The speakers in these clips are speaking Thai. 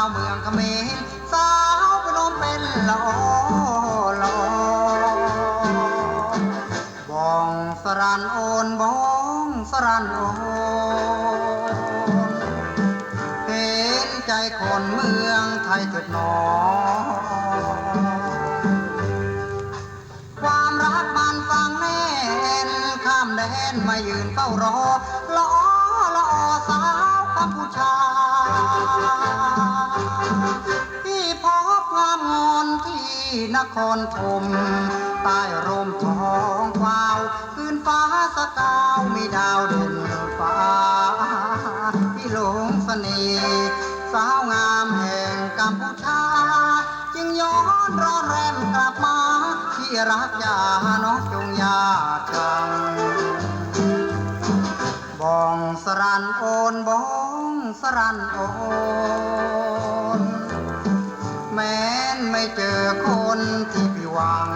าวชาวเมืองเขมรสาวพนมเป็นหละออละอบองสรันโอนบองสรันโอนเห็นใจคนเมืองไทยเถิดหนอความรักมันฟังแน่นข้ามแดนมายืนเฝ้ารอ นครธมใต้ร่มทองฟ้าวคืนฟ้าสกาวมีดาวเด่นฟ้าที่หลงเสน่ห์สาวงามแห่งกัมพูชา จึงย้อนรอนแรมกลับมา ที่รักยาน้องจงยาชังบองสรันโอนบองสรันโอน แม้นไม่เจอคนที่พี่หวัง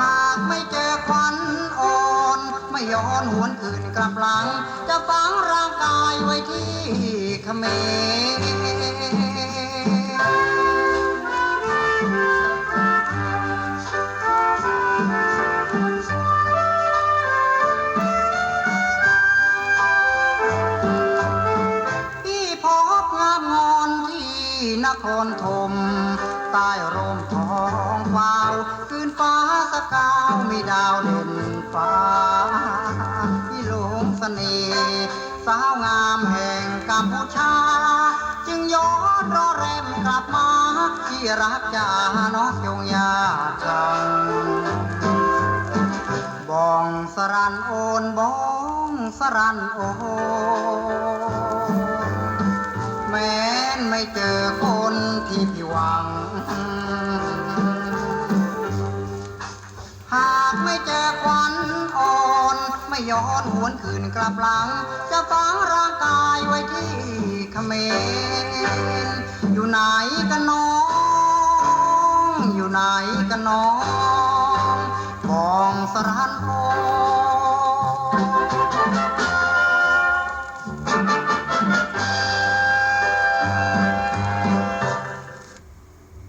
หากไม่เจอควันอ่อนไม่ย้อนหวนคืนกลับหลัง จะฝังร่างกายไว้ที่เขมร นครธมใต้ร่มทองฟ้าวคืนฟ้าสกาวมีดาวเด่นฟ้าที่หลงเสน่ห์สาวงามแห่งกัมพูชา จึงย้อนรอแรมกลับมา ที่รักจาน้องยงยาชังบองสรันโอนบองสรันโอน เจอคนที่พี่หวัง หากไม่เจอควันอ่อน ไม่ย้อนหวนคืนกลับหลัง จะฝังร่างกายไว้ที่เขมรอยู่ไหนกันน้อง อยู่ไหนกันน้องบองสรันโอ